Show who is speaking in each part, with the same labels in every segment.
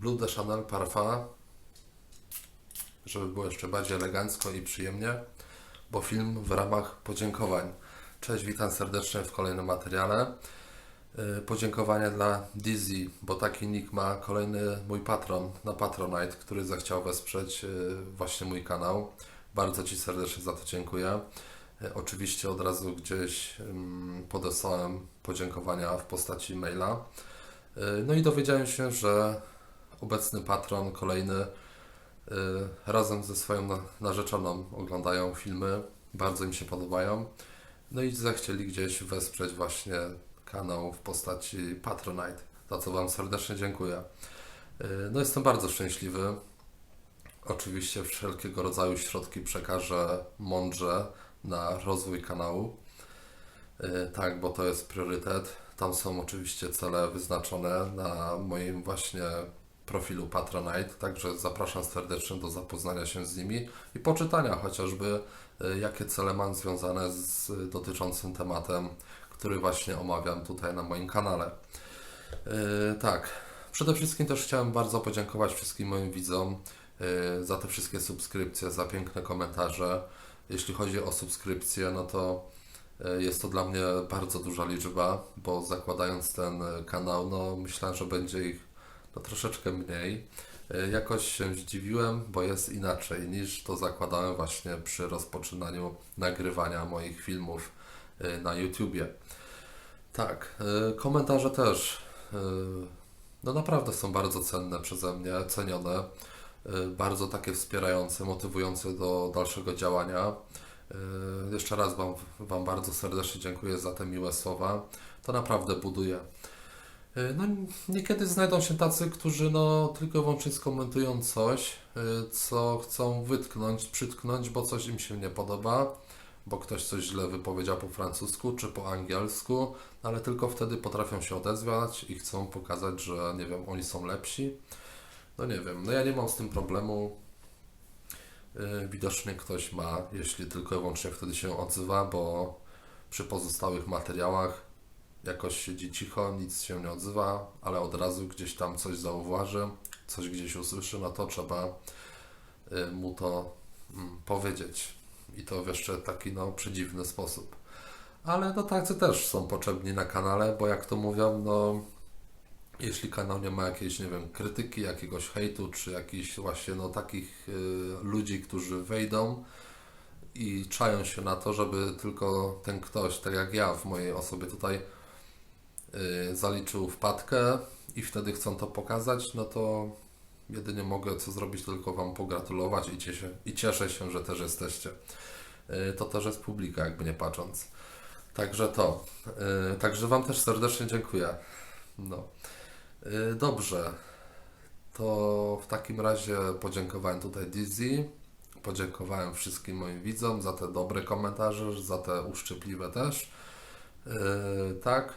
Speaker 1: Blue de Chanel Parfum, żeby było jeszcze bardziej elegancko i przyjemnie, bo film w ramach podziękowań. Cześć, witam serdecznie w kolejnym materiale. Yy, Podziękowanie dla Dizzy, bo taki nick ma kolejny mój patron na Patronite, który zechciał wesprzeć yy, właśnie mój kanał. Bardzo Ci serdecznie za to dziękuję. Yy, Oczywiście od razu gdzieś ym, podesłałem podziękowania w postaci maila. No i dowiedziałem się, że obecny patron, kolejny, yy, razem ze swoją na- narzeczoną oglądają filmy, bardzo im się podobają. No i zechcieli gdzieś wesprzeć właśnie kanał w postaci Patronite, za co Wam serdecznie dziękuję. Yy, No jestem bardzo szczęśliwy. Oczywiście wszelkiego rodzaju środki przekażę mądrze na rozwój kanału. Yy, Tak, bo to jest priorytet. Tam są oczywiście cele wyznaczone na moim właśnie profilu Patronite, także zapraszam serdecznie do zapoznania się z nimi i poczytania chociażby, y, jakie cele mam związane z dotyczącym tematem, który właśnie omawiam tutaj na moim kanale. Yy, tak, przede wszystkim też chciałem bardzo podziękować wszystkim moim widzom za te wszystkie subskrypcje, za piękne komentarze. Jeśli chodzi o subskrypcje, no to jest to dla mnie bardzo duża liczba, bo zakładając ten kanał, no myślałem, że będzie ich no, troszeczkę mniej. Y, Jakoś się zdziwiłem, bo jest inaczej niż to zakładałem właśnie przy rozpoczynaniu nagrywania moich filmów y, na YouTubie. Tak, y, komentarze też. No naprawdę są bardzo cenne przeze mnie, cenione. Bardzo takie wspierające, motywujące do dalszego działania. Jeszcze raz wam, wam bardzo serdecznie dziękuję za te miłe słowa. To naprawdę buduje. Y, No, niekiedy znajdą się tacy, którzy no, tylko i wyłącznie skomentują coś, y, co chcą wytknąć, przytknąć, bo coś im się nie podoba, bo ktoś coś źle wypowiedział po francusku czy po angielsku, ale tylko wtedy potrafią się odezwać i chcą pokazać, że nie wiem, oni są lepsi. No nie wiem, no ja nie mam z tym problemu. Y, Widocznie ktoś ma, jeśli tylko i wyłącznie wtedy się odzywa, bo przy pozostałych materiałach jakoś siedzi cicho, nic się nie odzywa, ale od razu gdzieś tam coś zauważy, coś gdzieś usłyszy, no to trzeba y, mu to mm, powiedzieć. I to w jeszcze taki no przedziwny sposób. Ale no tacy też są potrzebni na kanale, bo jak to mówią, no jeśli kanał nie ma jakiejś, nie wiem, krytyki, jakiegoś hejtu, czy jakichś właśnie no takich y, ludzi, którzy wejdą i czają się na to, żeby tylko ten ktoś, tak jak ja w mojej osobie tutaj zaliczył wpadkę i wtedy chcą to pokazać, no to jedynie mogę co zrobić, tylko Wam pogratulować i cieszę, i cieszę się, że też jesteście. Y, To też jest publika, jakby nie patrząc. Także to. Y, Także Wam też serdecznie dziękuję. No. Y, Dobrze. To w takim razie podziękowałem tutaj Dizzy. Podziękowałem wszystkim moim widzom za te dobre komentarze, za te uszczypliwe też. Tak.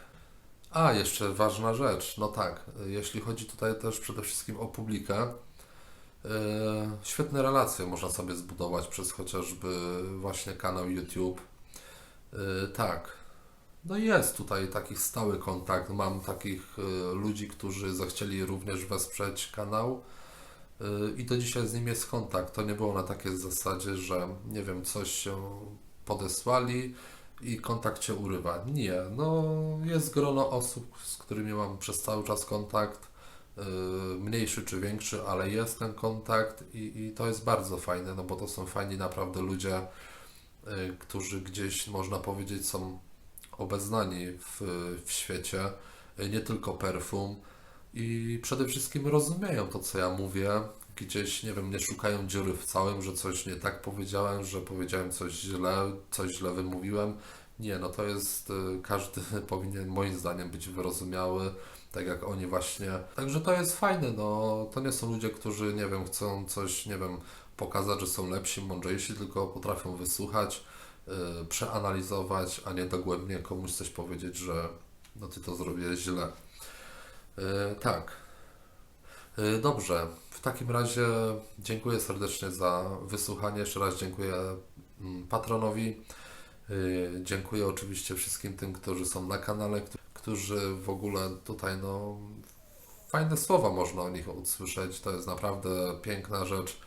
Speaker 1: A, jeszcze ważna rzecz. No tak, jeśli chodzi tutaj też przede wszystkim o publikę, yy, świetne relacje można sobie zbudować przez chociażby właśnie kanał YouTube. Yy, tak. No jest tutaj taki stały kontakt. Mam takich yy, ludzi, którzy zechcieli również wesprzeć kanał. I do dzisiaj z nim jest kontakt. To nie było na takiej zasadzie, że nie wiem, coś się podesłali i kontakt się urywa. Nie, no jest grono osób, z którymi mam przez cały czas kontakt, y, mniejszy czy większy, ale jest ten kontakt i, i to jest bardzo fajne, no bo to są fajni naprawdę ludzie, y, którzy gdzieś można powiedzieć są obeznani w, w świecie, y, nie tylko perfum i przede wszystkim rozumieją to, co ja mówię. Gdzieś, nie wiem, nie szukają dziury w całym, że coś nie tak powiedziałem, że powiedziałem coś źle, coś źle wymówiłem. Nie, no to jest, y, każdy powinien moim zdaniem być wyrozumiały, tak jak oni właśnie. Także to jest fajne, no to nie są ludzie, którzy, nie wiem, chcą coś, nie wiem, pokazać, że są lepsi, mądrzejsi, tylko potrafią wysłuchać, y, przeanalizować, a nie dogłębnie komuś coś powiedzieć, że no ty to zrobiłeś źle. Y, tak. Y, Dobrze. Takim razie dziękuję serdecznie za wysłuchanie. Jeszcze raz dziękuję mm, patronowi. Y, Dziękuję oczywiście wszystkim tym, którzy są na kanale, którzy- w ogóle tutaj no, fajne słowa można o nich usłyszeć. To jest naprawdę piękna rzecz.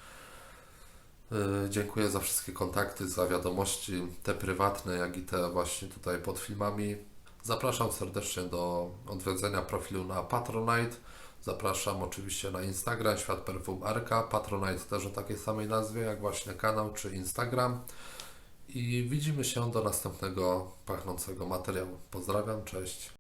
Speaker 1: Yy, Dziękuję za wszystkie kontakty, za wiadomości, te prywatne, jak i te właśnie tutaj pod filmami. Zapraszam serdecznie do odwiedzenia profilu na Patronite. Zapraszam oczywiście na Instagram Świat Perfum Arka. Patronite też o takiej samej nazwie jak właśnie kanał czy Instagram. I widzimy się do następnego pachnącego materiału. Pozdrawiam, cześć.